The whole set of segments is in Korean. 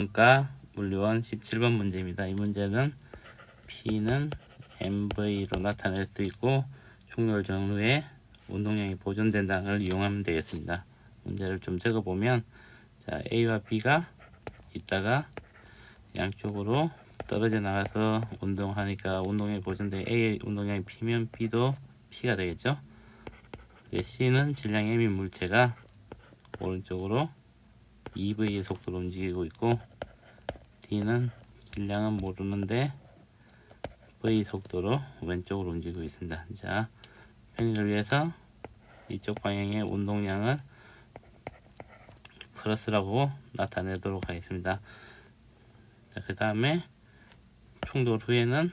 그러니까 물리원 17번 문제입니다. 이 문제는 P는 MV로 나타낼 수 있고 충돌 전후에 운동량이 보존된다는 걸 이용하면 되겠습니다. 문제를 좀 적어보면 자 A와 B가 있다가 양쪽으로 떨어져 나가서 운동하니까 운동량이 보존돼 A 운동량이 P면 B도 P가 되겠죠. C는 질량 M인 물체가 오른쪽으로 EV의 속도로 움직이고 있고 D는 질량은 모르는데 V 속도로 왼쪽으로 움직이고 있습니다. 자, 편의를 위해서 이쪽 방향의 운동량을 플러스라고 나타내도록 하겠습니다. 자, 그 다음에 충돌 후에는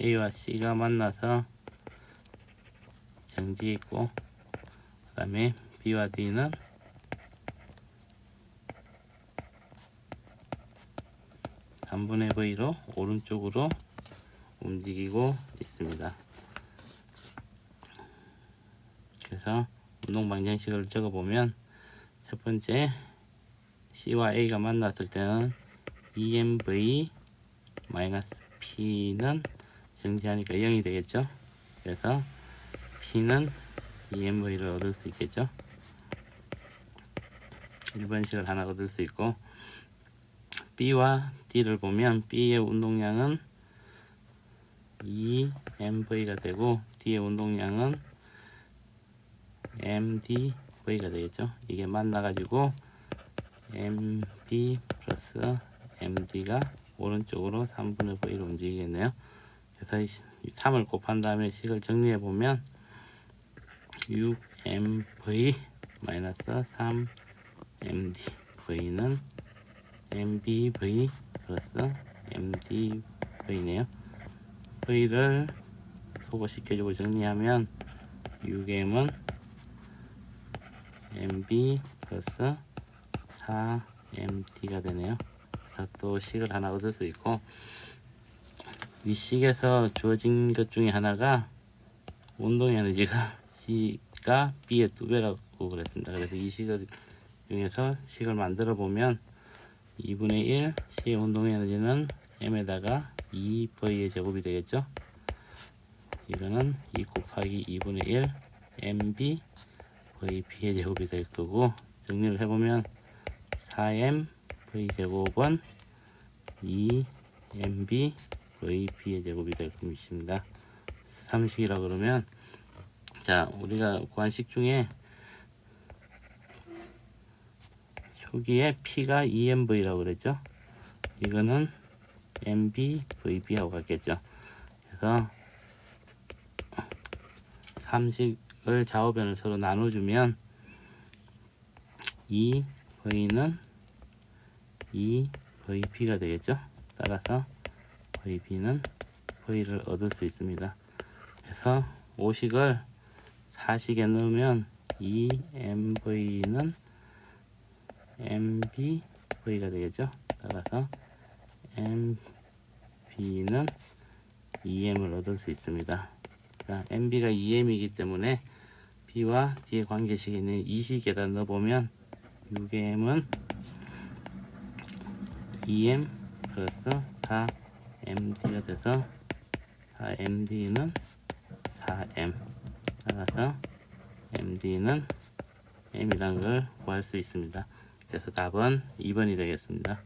A와 C가 만나서 정지 있고 그 다음에 B와 D는 삼분의 V로 오른쪽으로 움직이고 있습니다. 그래서 운동 방정식을 적어보면 첫 번째 C와 A가 만났을 때는 EMV 마이너스 P는 정지하니까 0이 되겠죠. 그래서 P는 EMV를 얻을 수 있겠죠. 1번식을 하나 얻을 수 있고 B와 D를 보면 B의 운동량은 EMV가 되고 D의 운동량은 MDV가 되겠죠. 이게 만나가지고 MB 플러스 MD가 오른쪽으로 3분의 V로 움직이겠네요. 그래서 3을 곱한 다음에 식을 정리해 보면 6MV 마이너스 3MDV는 MBV 플러스 MDV네요. V를 소거시켜주고 정리하면 6M은 MB 플러스 4MD가 되네요. 자, 또 식을 하나 얻을 수 있고 이 식에서 주어진 것 중에 하나가 운동 에너지가 C가 B의 두 배라고 그랬습니다. 그래서 이 식을 중에서 식을 만들어 보면 2분의 1 C의 운동 에너지는 M에다가 2V의 제곱이 되겠죠. 이거는 2 곱하기 2분의 1 MB VP의 제곱이 될 거고 정리를 해보면 4M V 제곱은 2MB VP의 제곱이 될 것입니다. 3식이라 그러면 자 우리가 구한 식 중에 초기에 P가 EMV라고 그랬죠. 이거는 MB VP하고 같겠죠. 그래서 3식을 좌우변을 서로 나눠주면 이 V는 이 VP가 되겠죠. 따라서 VP는 V를 얻을 수 있습니다. 그래서 5식을 4식에 넣으면 이 MV는 MBV가 되겠죠. 따라서 MB는 EM을 얻을 수 있습니다. 자, MB가 EM이기 때문에 B와 D의 관계식에 있는 이 식에다 넣어보면 6M은 EM 플러스 4MD가 돼서 4MD는 4M 따라서 MD는 M이라는 걸 구할 수 있습니다. 그래서 답은 2번이 되겠습니다.